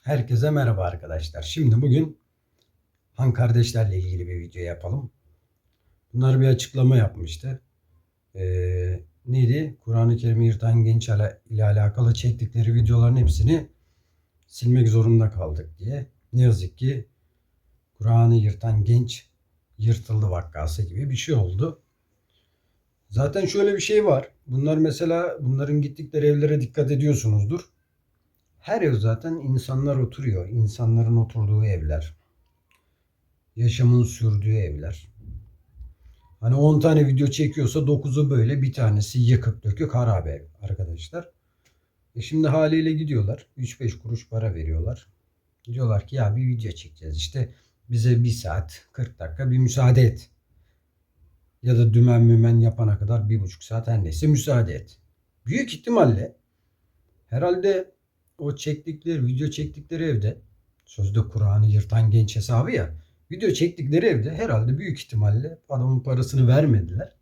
Herkese merhaba arkadaşlar. Şimdi bugün Han kardeşlerle ilgili bir video yapalım. Bunlar bir açıklama yapmıştı. Ee, neydi? Kur'an-ı Kerim'i yırtan genç ile alakalı çektikleri videoların hepsini silmek zorunda kaldık diye. Ne yazık ki Kur'an'ı yırtan genç yırtıldı vakası gibi bir şey oldu. Zaten şöyle bir şey var. Bunlar mesela bunların gittikleri evlere dikkat ediyorsunuzdur. Her ev zaten insanlar oturuyor. İnsanların oturduğu evler. Yaşamın sürdüğü evler. Hani 10 tane video çekiyorsa 9'u böyle bir tanesi yıkık dökük harabe arkadaşlar. E şimdi haliyle gidiyorlar. 3-5 kuruş para veriyorlar. Diyorlar ki ya bir video çekeceğiz işte bize bir saat 40 dakika bir müsaade et. Ya da dümen mümen yapana kadar bir buçuk saat her neyse müsaade et. Büyük ihtimalle herhalde o çektikleri, video çektikleri evde sözde Kur'an'ı yırtan genç hesabı ya video çektikleri evde herhalde büyük ihtimalle adamın parasını vermediler.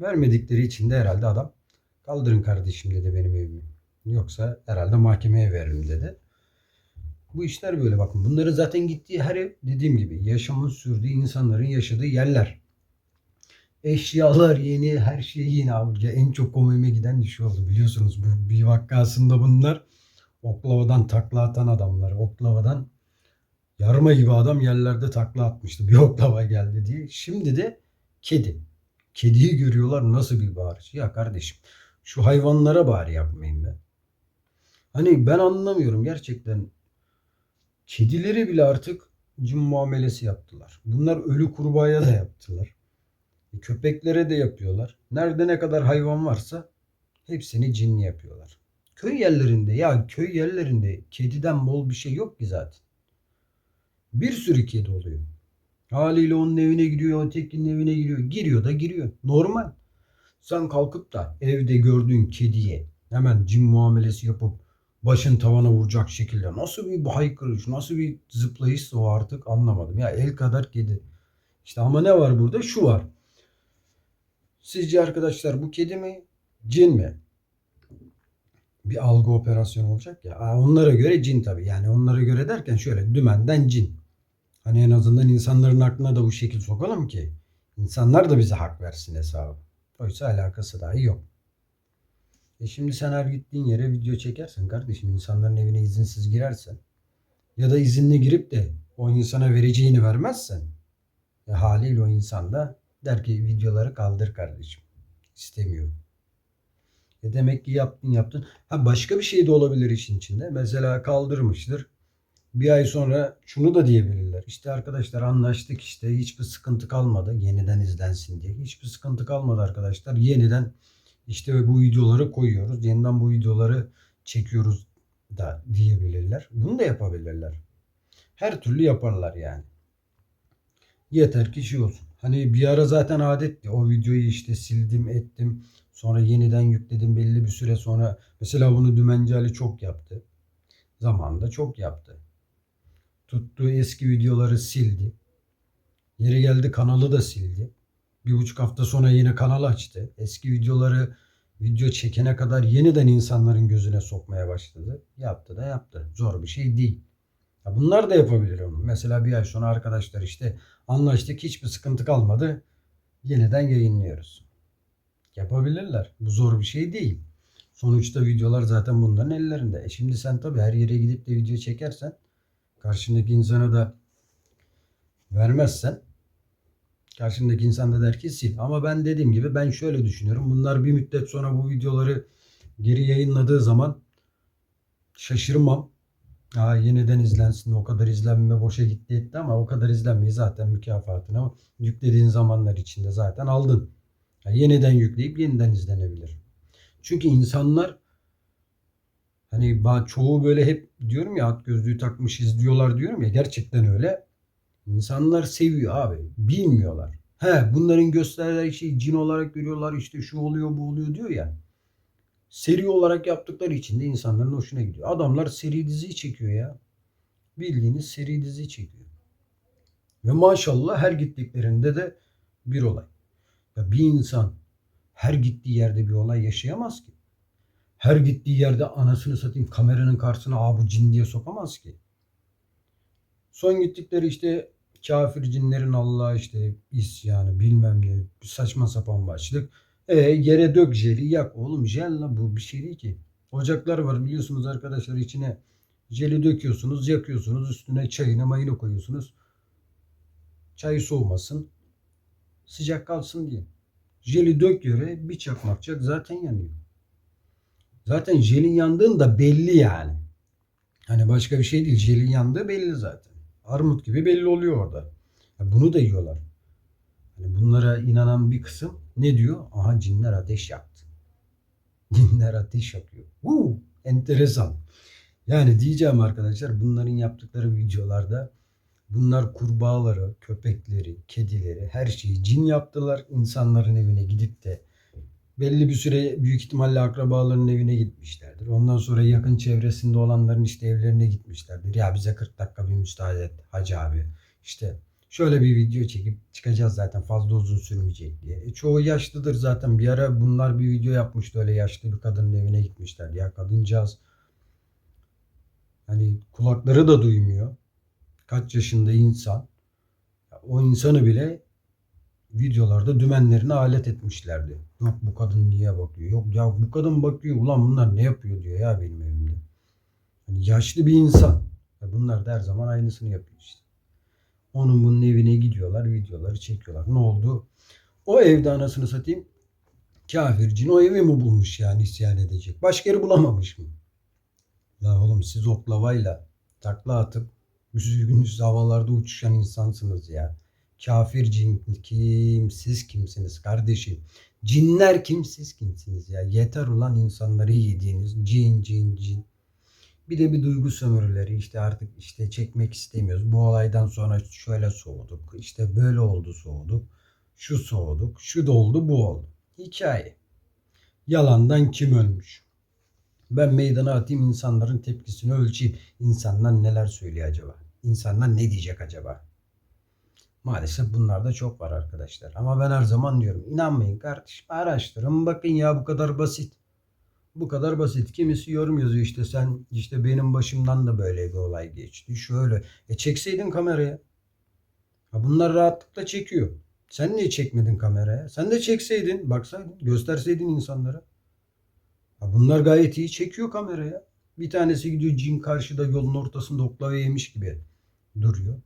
Vermedikleri için de herhalde adam kaldırın kardeşim dedi benim evimi. Yoksa herhalde mahkemeye veririm dedi. Bu işler böyle bakın. Bunların zaten gittiği her ev dediğim gibi yaşamın sürdüğü insanların yaşadığı yerler. Eşyalar yeni, her şey yeni abi. Ya En çok komiğime giden bir şey oldu biliyorsunuz. Bu bir vakasında bunlar oklavadan takla atan adamlar. Oklavadan yarma gibi adam yerlerde takla atmıştı. Bir oklava geldi diye. Şimdi de kedi. Kediyi görüyorlar nasıl bir bağırış. Ya kardeşim şu hayvanlara bari yapmayın be. Hani ben anlamıyorum gerçekten. Kedileri bile artık cin muamelesi yaptılar. Bunlar ölü kurbağaya da yaptılar. E, Köpeklere de yapıyorlar. Nerede ne kadar hayvan varsa hepsini cinli yapıyorlar. Köy yerlerinde ya köy yerlerinde kediden bol bir şey yok ki zaten. Bir sürü kedi oluyor. Haliyle onun evine giriyor, ötekinin evine giriyor. Giriyor da giriyor. Normal. Sen kalkıp da evde gördüğün kediye hemen cin muamelesi yapıp başın tavana vuracak şekilde nasıl bir haykırış, nasıl bir zıplayışsa o artık anlamadım. Ya el kadar kedi. İşte ama ne var burada? Şu var. Sizce arkadaşlar bu kedi mi? Cin mi? Bir algı operasyonu olacak ya. Onlara göre cin tabii. Yani onlara göre derken şöyle dümenden cin. Hani en azından insanların aklına da bu şekil sokalım ki insanlar da bize hak versin hesabı. Oysa alakası dahi yok. E şimdi sen her gittiğin yere video çekersen kardeşim insanların evine izinsiz girersen ya da izinli girip de o insana vereceğini vermezsen e haliyle o insan da der ki videoları kaldır kardeşim. İstemiyorum. E demek ki yaptın yaptın. Ha başka bir şey de olabilir işin içinde. Mesela kaldırmıştır. Bir ay sonra şunu da diyebilirler. İşte arkadaşlar anlaştık işte hiçbir sıkıntı kalmadı. Yeniden izlensin diye. Hiçbir sıkıntı kalmadı arkadaşlar. Yeniden işte bu videoları koyuyoruz. Yeniden bu videoları çekiyoruz da diyebilirler. Bunu da yapabilirler. Her türlü yaparlar yani. Yeter ki şey olsun. Hani bir ara zaten adetti. O videoyu işte sildim ettim. Sonra yeniden yükledim belli bir süre sonra. Mesela bunu Dümenci Ali çok yaptı. Zamanında çok yaptı. Tuttuğu eski videoları sildi. Yeri geldi kanalı da sildi. Bir buçuk hafta sonra yine kanal açtı. Eski videoları video çekene kadar yeniden insanların gözüne sokmaya başladı. Yaptı da yaptı. Zor bir şey değil. Ya bunlar da yapabilir. Mesela bir ay sonra arkadaşlar işte anlaştık hiçbir sıkıntı kalmadı. Yeniden yayınlıyoruz. Yapabilirler. Bu zor bir şey değil. Sonuçta videolar zaten bunların ellerinde. E şimdi sen tabii her yere gidip de video çekersen karşındaki insana da vermezsen karşındaki insan da der ki sil. Ama ben dediğim gibi ben şöyle düşünüyorum. Bunlar bir müddet sonra bu videoları geri yayınladığı zaman şaşırmam. Aa, yeniden izlensin. O kadar izlenme boşa gitti etti ama o kadar izlenmeyi zaten mükafatını yüklediğin zamanlar içinde zaten aldın. Yani yeniden yükleyip yeniden izlenebilir. Çünkü insanlar hani çoğu böyle hep diyorum ya at gözlüğü takmış izliyorlar diyorum ya gerçekten öyle. İnsanlar seviyor abi. Bilmiyorlar. He bunların gösterdiği şeyi cin olarak görüyorlar işte şu oluyor bu oluyor diyor ya. Seri olarak yaptıkları için de insanların hoşuna gidiyor. Adamlar seri dizi çekiyor ya. Bildiğiniz seri dizi çekiyor. Ve maşallah her gittiklerinde de bir olay. Ya bir insan her gittiği yerde bir olay yaşayamaz ki. her gittiği yerde anasını satayım kameranın karşısına Aa, bu cin diye sokamaz ki. Son gittikleri işte kafir cinlerin Allah'a işte isyanı bilmem ne saçma sapan başlık. E yere dök jeli yak oğlum jel la bu bir şey değil ki. Ocaklar var biliyorsunuz arkadaşlar içine jeli döküyorsunuz yakıyorsunuz üstüne çayını mayını koyuyorsunuz. Çay soğumasın sıcak kalsın diye. Jeli dök yere bir çakmak çak zaten yanıyor. Zaten jelin yandığında belli yani. Hani başka bir şey değil. Jelin yandığı belli zaten. Armut gibi belli oluyor orada. Bunu da yiyorlar. Hani bunlara inanan bir kısım ne diyor? Aha cinler ateş yaktı. Cinler ateş yakıyor. Woo, enteresan. Yani diyeceğim arkadaşlar bunların yaptıkları videolarda bunlar kurbağaları, köpekleri, kedileri her şeyi cin yaptılar. İnsanların evine gidip de belli bir süre büyük ihtimalle akrabalarının evine gitmişlerdir. Ondan sonra yakın çevresinde olanların işte evlerine gitmişlerdir. Ya bize 40 dakika bir müsaade et hacı abi. İşte şöyle bir video çekip çıkacağız zaten fazla uzun sürmeyecek diye. E, çoğu yaşlıdır zaten. Bir ara bunlar bir video yapmıştı öyle yaşlı bir kadının evine gitmişler. Ya kadıncağız hani kulakları da duymuyor. Kaç yaşında insan. O insanı bile videolarda dümenlerine alet etmişlerdi. Yok bu kadın niye bakıyor? Yok ya bu kadın bakıyor. Ulan bunlar ne yapıyor diyor ya benim evimde. Hani yaşlı bir insan. Bunlar da her zaman aynısını yapıyor işte. Onun bunun evine gidiyorlar, videoları çekiyorlar. Ne oldu? O evde anasını satayım. Kafir cin o evi mi bulmuş yani isyan edecek? Başka yeri bulamamış mı? La oğlum siz oklavayla takla atıp gündüz havalarda uçuşan insansınız ya. Kafir cin kim? Siz kimsiniz kardeşim? Cinler kim? Siz kimsiniz ya? Yeter ulan insanları yediğiniz cin cin cin. Bir de bir duygu sömürüleri işte artık işte çekmek istemiyoruz. Bu olaydan sonra şöyle soğuduk. İşte böyle oldu soğuduk. Şu soğuduk. Şu da oldu bu oldu. Hikaye. Yalandan kim ölmüş? Ben meydana atayım insanların tepkisini ölçeyim. İnsanlar neler söylüyor acaba? İnsanlar ne diyecek acaba? Maalesef bunlar da çok var arkadaşlar. Ama ben her zaman diyorum inanmayın kardeşim araştırın bakın ya bu kadar basit. Bu kadar basit. Kimisi yorum yazıyor işte sen işte benim başımdan da böyle bir olay geçti. Şöyle. E çekseydin kameraya. Ha bunlar rahatlıkla çekiyor. Sen niye çekmedin kameraya? Sen de çekseydin, baksaydın, gösterseydin insanlara. Ha bunlar gayet iyi çekiyor kameraya. Bir tanesi gidiyor cin karşıda yolun ortasında oklava yemiş gibi duruyor.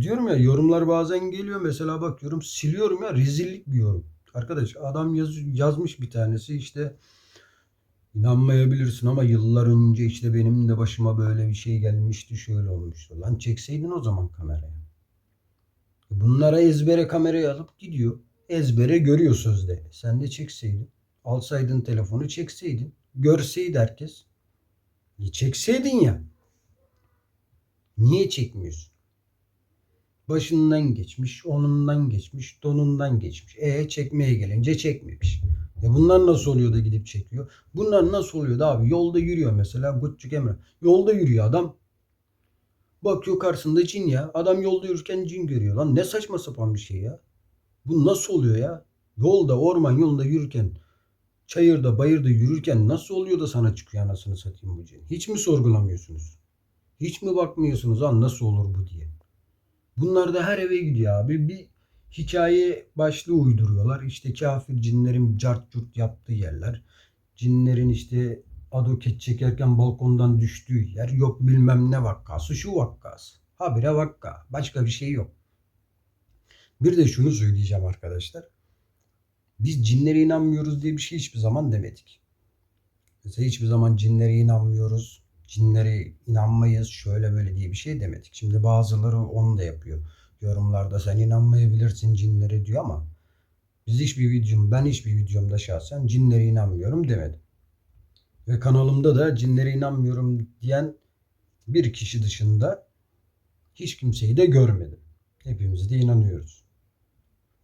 Diyorum ya yorumlar bazen geliyor mesela bakıyorum siliyorum ya rezillik bir yorum. Arkadaş adam yaz, yazmış bir tanesi işte İnanmayabilirsin ama yıllar önce işte benim de başıma böyle bir şey gelmişti şöyle olmuştu. Lan çekseydin o zaman kameraya. Bunlara ezbere kamerayı alıp gidiyor. Ezbere görüyor sözde. Sen de çekseydin. Alsaydın telefonu çekseydin. Görseydi herkes. E çekseydin ya. Niye çekmiyorsun? Başından geçmiş, onundan geçmiş, donundan geçmiş. E çekmeye gelince çekmemiş. Ya bunlar nasıl oluyor da gidip çekiyor? Bunlar nasıl oluyor da abi? Yolda yürüyor mesela Gucci Emre. Yolda yürüyor adam. Bakıyor karşısında cin ya. Adam yolda yürürken cin görüyor. Lan ne saçma sapan bir şey ya. Bu nasıl oluyor ya? Yolda, orman yolunda yürürken, çayırda, bayırda yürürken nasıl oluyor da sana çıkıyor anasını satayım bu cin? Hiç mi sorgulamıyorsunuz? Hiç mi bakmıyorsunuz lan nasıl olur bu diye? Bunlar da her eve gidiyor abi. Bir hikaye başlığı uyduruyorlar. İşte kafir cinlerin cart curt yaptığı yerler. Cinlerin işte adoket çekerken balkondan düştüğü yer. Yok bilmem ne vakkası şu vakkası. Habire vakka. Başka bir şey yok. Bir de şunu söyleyeceğim arkadaşlar. Biz cinlere inanmıyoruz diye bir şey hiçbir zaman demedik. Mesela hiçbir zaman cinlere inanmıyoruz. Cinlere inanmayız şöyle böyle diye bir şey demedik. Şimdi bazıları onu da yapıyor yorumlarda sen inanmayabilirsin cinlere diyor ama biz hiçbir videom, ben hiçbir videomda şahsen cinlere inanmıyorum demedim. Ve kanalımda da cinlere inanmıyorum diyen bir kişi dışında hiç kimseyi de görmedim. Hepimiz de inanıyoruz.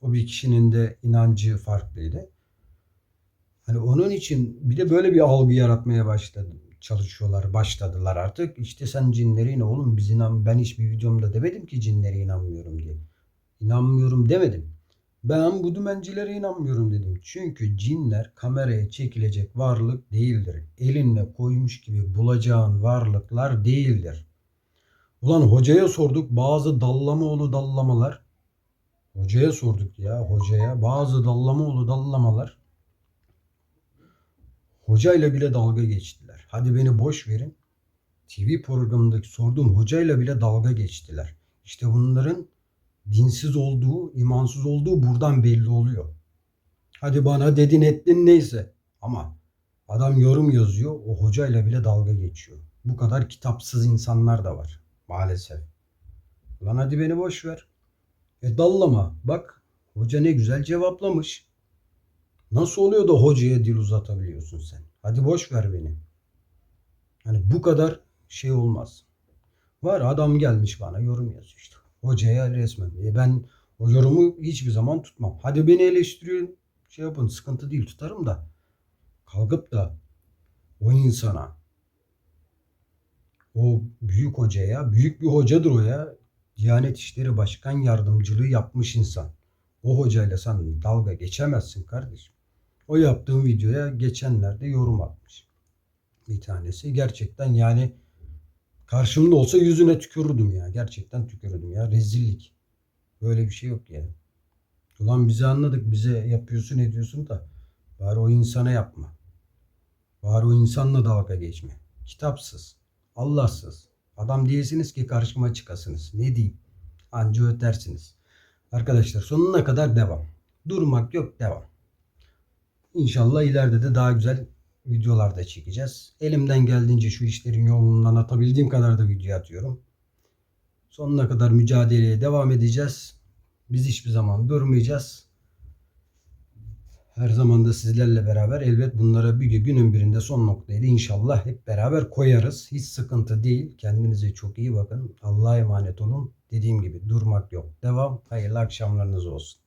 O bir kişinin de inancı farklıydı. Hani onun için bir de böyle bir algı yaratmaya başladı çalışıyorlar, başladılar artık. İşte sen cinlere inan oğlum biz inan ben hiçbir videomda demedim ki cinlere inanmıyorum diye. İnanmıyorum demedim. Ben bu dümencilere inanmıyorum dedim. Çünkü cinler kameraya çekilecek varlık değildir. Elinle koymuş gibi bulacağın varlıklar değildir. Ulan hocaya sorduk bazı dallamaoğlu dallamalar. Hocaya sorduk ya hocaya bazı dallamaoğlu dallamalar. Hocayla bile dalga geçtiler. Hadi beni boş verin. TV programındaki sorduğum hocayla bile dalga geçtiler. İşte bunların dinsiz olduğu, imansız olduğu buradan belli oluyor. Hadi bana dedin ettin neyse. Ama adam yorum yazıyor, o hocayla bile dalga geçiyor. Bu kadar kitapsız insanlar da var maalesef. Lan hadi beni boş ver. E dallama. Bak hoca ne güzel cevaplamış. Nasıl oluyor da hocaya dil uzatabiliyorsun sen? Hadi boş ver beni. Hani bu kadar şey olmaz. Var adam gelmiş bana yorum yazıyor işte. Hocaya resmen. E ben o yorumu hiçbir zaman tutmam. Hadi beni eleştiriyorsun. Şey yapın sıkıntı değil tutarım da. Kalkıp da o insana o büyük hocaya, büyük bir hocadır o ya. Diyanet İşleri Başkan Yardımcılığı yapmış insan. O hocayla sen dalga geçemezsin kardeşim. O yaptığım videoya geçenlerde yorum atmış. Bir tanesi gerçekten yani karşımda olsa yüzüne tükürürdüm ya. Gerçekten tükürürdüm ya. Rezillik. Böyle bir şey yok ya. Ulan bizi anladık. Bize yapıyorsun ediyorsun da bari o insana yapma. Bari o insanla dalga geçme. Kitapsız. Allahsız. Adam değilsiniz ki karşıma çıkasınız. Ne diyeyim? Anca ötersiniz. Arkadaşlar sonuna kadar devam. Durmak yok devam. İnşallah ileride de daha güzel videolar da çekeceğiz. Elimden geldiğince şu işlerin yolundan atabildiğim kadar da video atıyorum. Sonuna kadar mücadeleye devam edeceğiz. Biz hiçbir zaman durmayacağız. Her zaman da sizlerle beraber elbet bunlara bir gün- günün birinde son noktayı da inşallah hep beraber koyarız. Hiç sıkıntı değil. Kendinize çok iyi bakın. Allah'a emanet olun. Dediğim gibi durmak yok. Devam. Hayırlı akşamlarınız olsun.